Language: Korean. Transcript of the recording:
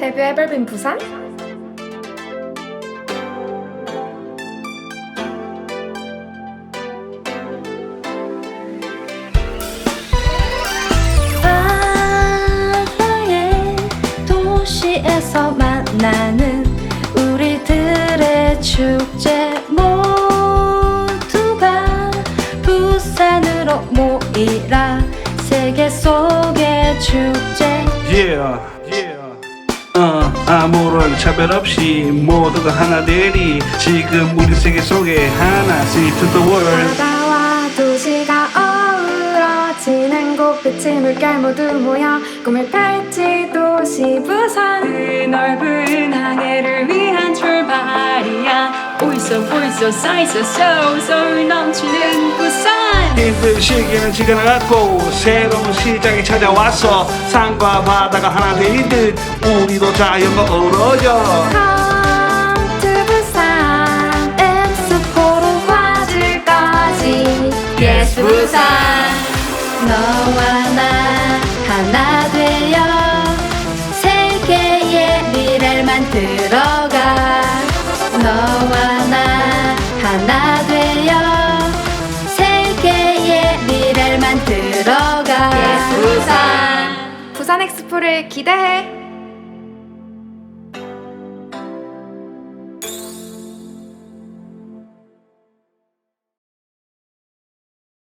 Have you ever been 부산? 바다의 도시에서 만나는 우리들의 축제 모두가 부산으로 모이라 세계 속의 축제 Yeah, 아무런 차별 없이 모두가 하나 되리. 지금 우리 세계 속에 하나 See to the world 바다와 도시가 어우러지는 곳 빛의 물결 모두 모여 꿈을 펼치 도시 부 출발이야 보이소 쌓이소 쏠쏠 넘치는 부산. 힘든 시기는 지나갔고 새로운 시작이 찾아왔어. 산과 바다가 하나 되는 듯 우리도 자연과 어우러져. Come to 부산 엑스포로 화질까지. Yes 부산. 너와 나 하나 되어 세계의 미래를 만들어가. 너와 나 하나 되어 세계의 미래를 만들어가. Yes 부산. 부산 엑스포를 기대해